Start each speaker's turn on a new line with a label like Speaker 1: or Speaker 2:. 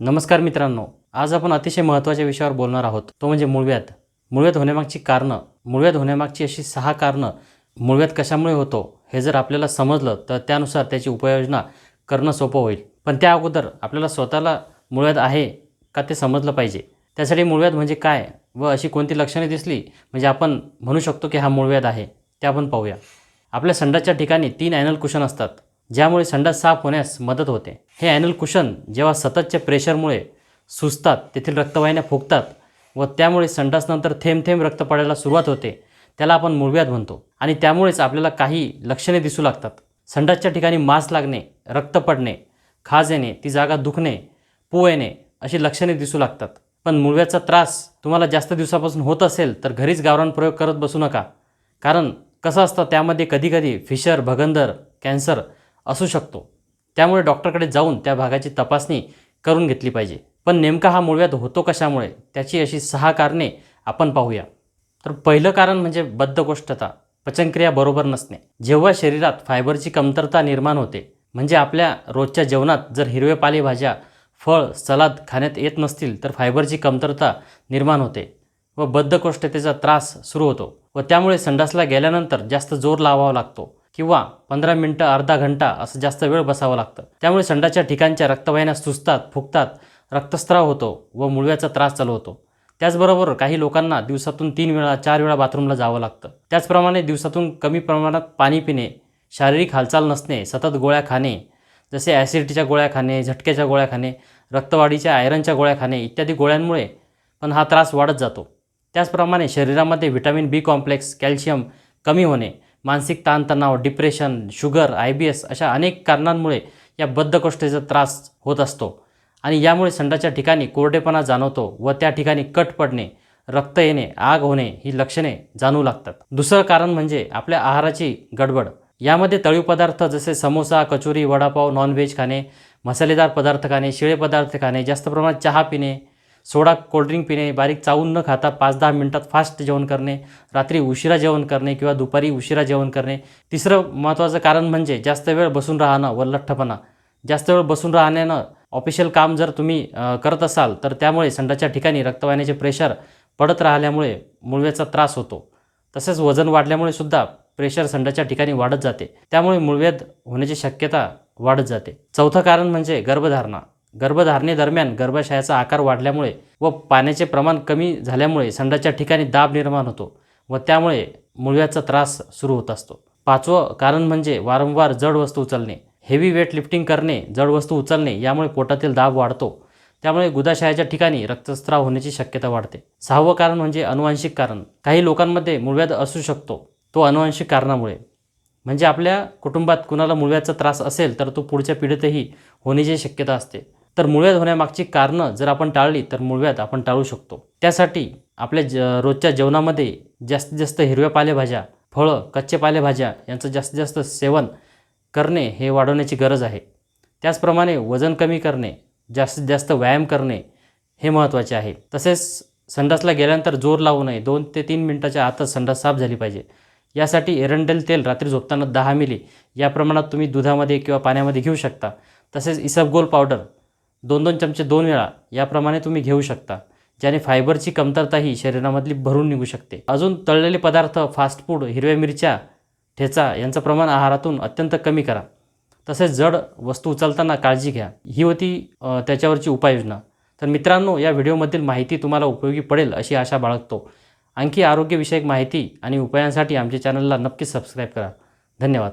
Speaker 1: नमस्कार मित्रांनो आज आपण अतिशय महत्त्वाच्या विषयावर बोलणार आहोत. तो म्हणजे मूळव्याध. मूळव्याध होण्यामागची कारणं मूळव्याध होण्यामागची अशी सहा कारणं मूळव्याध कशामुळे होतो हे जर आपल्याला समजलं तर त्यानुसार त्याची उपाययोजना करणं सोपं होईल. पण त्या अगोदर आपल्याला स्वतःला मूळव्याध आहे का ते समजलं पाहिजे. त्यासाठी मूळव्याध म्हणजे काय व अशी कोणती लक्षणे दिसली म्हणजे आपण म्हणू शकतो की हा मूळव्याध आहे ते आपण पाहूया. आपल्या संडाच्या ठिकाणी तीन ॲनल कुशन असतात. ज्यामुळे संडास साफ होण्यास मदत होते. हे ॲनल कुशन जेव्हा सततच्या प्रेशरमुळे सुजतात तेथील रक्तवाहिन्या फुगतात व त्यामुळे संडासनंतर थेंब थेंब रक्त पडायला सुरुवात होते त्याला आपण मुळव्यात म्हणतो आणि त्यामुळेच आपल्याला काही लक्षणे दिसू लागतात. संडासच्या ठिकाणी मास लागणे रक्त पडणे खाज येणे ती जागा दुखणे पू येणे अशी लक्षणे दिसू लागतात. पण मुळव्याचा त्रास तुम्हाला जास्त दिवसापासून होत असेल तर घरीच गावरान प्रयोग करत बसू नका. कारण कसं असतं त्यामध्ये कधीकधी फिशर भगंदर कॅन्सर असू शकतो. त्यामुळे डॉक्टरकडे जाऊन त्या भागाची तपासणी करून घेतली पाहिजे. पण नेमका हा मूळव्याध होतो कशामुळे? त्याची अशी सहा कारणे आपण पाहूया. तर पहिलं कारण म्हणजे बद्धकोष्ठता पचनक्रिया बरोबर नसणे. जेव्हा शरीरात फायबरची कमतरता निर्माण होते म्हणजे आपल्या रोजच्या जेवणात जर हिरवे पालेभाज्या फळ सलाद खाण्यात येत नसतील तर फायबरची कमतरता निर्माण होते व बद्धकोष्ठतेचा त्रास सुरू होतो व त्यामुळे संडासला गेल्यानंतर जास्त जोर लावावा लागतो. किंवा पंधरा मिनटं अर्धा घंटा असं जास्त वेळ बसावं लागतं. त्यामुळे संडाच्या ठिकाणच्या रक्तवाहिन्या सुजतात फुगतात रक्तस्राव होतो व मुळव्याचा त्रास चालू होतो. त्याचबरोबर काही लोकांना दिवसातून तीन वेळा चार वेळा बाथरूमला जावं लागतं. त्याचप्रमाणे दिवसातून कमी प्रमाणात पाणी पिणे शारीरिक हालचाल नसणे सतत गोळ्या खाणे जसे ॲसिडिटीच्या गोळ्या खाणे झटक्याच्या गोळ्या खाणे रक्तवाढीच्या आयरनच्या गोळ्या खाणे इत्यादी गोळ्यांमुळे पण हा त्रास वाढत जातो. त्याचप्रमाणे शरीरामध्ये व्हिटॅमिन बी कॉम्प्लेक्स कॅल्शियम कमी होणे मानसिक ताणतणाव depression sugar I B S अशा अनेक कारणांमुळे या बद्धकोष्ठेचा त्रास होत असतो. आणि यामुळे संडाच्या ठिकाणी कोरडेपणा जाणवतो व त्या ठिकाणी कट पडणे रक्त येणे आग होणे ही लक्षणे जाणू लागतात. दुसरं कारण म्हणजे आपल्या आहाराची गडबड. यामध्ये तळीव पदार्थ जसे समोसा कचोरी वडापाव नॉनव्हेज खाणे मसालेदार पदार्थ खाणे शिळे पदार्थ खाणे जास्त प्रमाणात चहा पिणे सोडा कोल्ड्रिंक पिणे बारीक चावून न खाता पाच दहा मिनटात फास्ट जेवण करणे रात्री उशिरा जेवण करणे किंवा दुपारी उशिरा जेवण करणे. तिसरं महत्त्वाचं कारण म्हणजे जास्त वेळ बसून राहणं व लठ्ठपणा जास्त वेळ बसून राहण्यानं ऑफिशियल काम जर तुम्ही करत असाल तर त्यामुळे संडाच्या ठिकाणी रक्तवाहिन्याचे प्रेशर पडत राहिल्यामुळे मुळव्याचा त्रास होतो. तसेच वजन वाढल्यामुळे सुद्धा प्रेशर संडाच्या ठिकाणी वाढत जाते. त्यामुळे मुळव्याध होण्याची शक्यता वाढत जाते. चौथं कारण म्हणजे गर्भधारणा. गर्भधारणेदरम्यान गर्भाशयाचा आकार वाढल्यामुळे व पाण्याचे प्रमाण कमी झाल्यामुळे संडाच्या ठिकाणी दाब निर्माण होतो व त्यामुळे मुळव्याचा त्रास सुरू होत असतो. पाचवं कारण म्हणजे वारंवार जड वस्तू उचलणे. हेवी वेट लिफ्टिंग करणे जड वस्तू उचलणे यामुळे पोटातील दाब वाढतो. त्यामुळे गुदाशयाच्या ठिकाणी रक्तस्राव होण्याची शक्यता वाढते. सहावं कारण म्हणजे अनुवांशिक कारण. काही लोकांमध्ये मूळव्याध असू शकतो. तो अनुवांशिक कारणामुळे. म्हणजे आपल्या कुटुंबात कुणाला मूळव्याचा त्रास असेल तर तो पुढच्या पिढीतही होण्याची शक्यता असते. तर मुळव्याध होण्यामागची कारणं जर आपण टाळली तर मुळव्याध आपण टाळू शकतो. त्यासाठी आपल्या ज रोजच्या जेवणामध्ये जास्तीत जास्त हिरव्या पालेभाज्या फळं कच्चे पालेभाज्या यांचं जास्तीत जास्त सेवन करणे हे वाढवण्याची गरज आहे. त्याचप्रमाणे वजन कमी करणे जास्तीत जास्त व्यायाम करणे हे महत्त्वाचे आहे. तसेच संडासला गेल्यानंतर जोर लावू नये. दोन ते तीन मिनटाच्या आतच संडास साफ झाली पाहिजे. यासाठी एरंडेल तेल रात्री झोपताना दहा मिली या प्रमाणात तुम्ही दुधामध्ये किंवा पाण्यामध्ये घेऊ शकता. तसेच इसबगोल पावडर दोन दोन चमचे दोन वेळा याप्रमाणे तुम्ही घेऊ शकता ज्याने फायबरची कमतरता ही शरीरामधली भरून निघू शकते. अजून तळलेले पदार्थ फास्ट फूड हिरव्या मिरच्या ठेचा यांचं प्रमाण आहारातून अत्यंत कमी करा. तसेच जड वस्तू उचलताना काळजी घ्या. ही होती त्याच्यावरची उपाययोजना. तर मित्रांनो या व्हिडिओमधील माहिती तुम्हाला उपयोगी पडेल अशी आशा बाळगतो. आणखी आरोग्यविषयक माहिती आणि उपायांसाठी आमच्या चॅनलला नक्कीच सबस्क्राईब करा. धन्यवाद.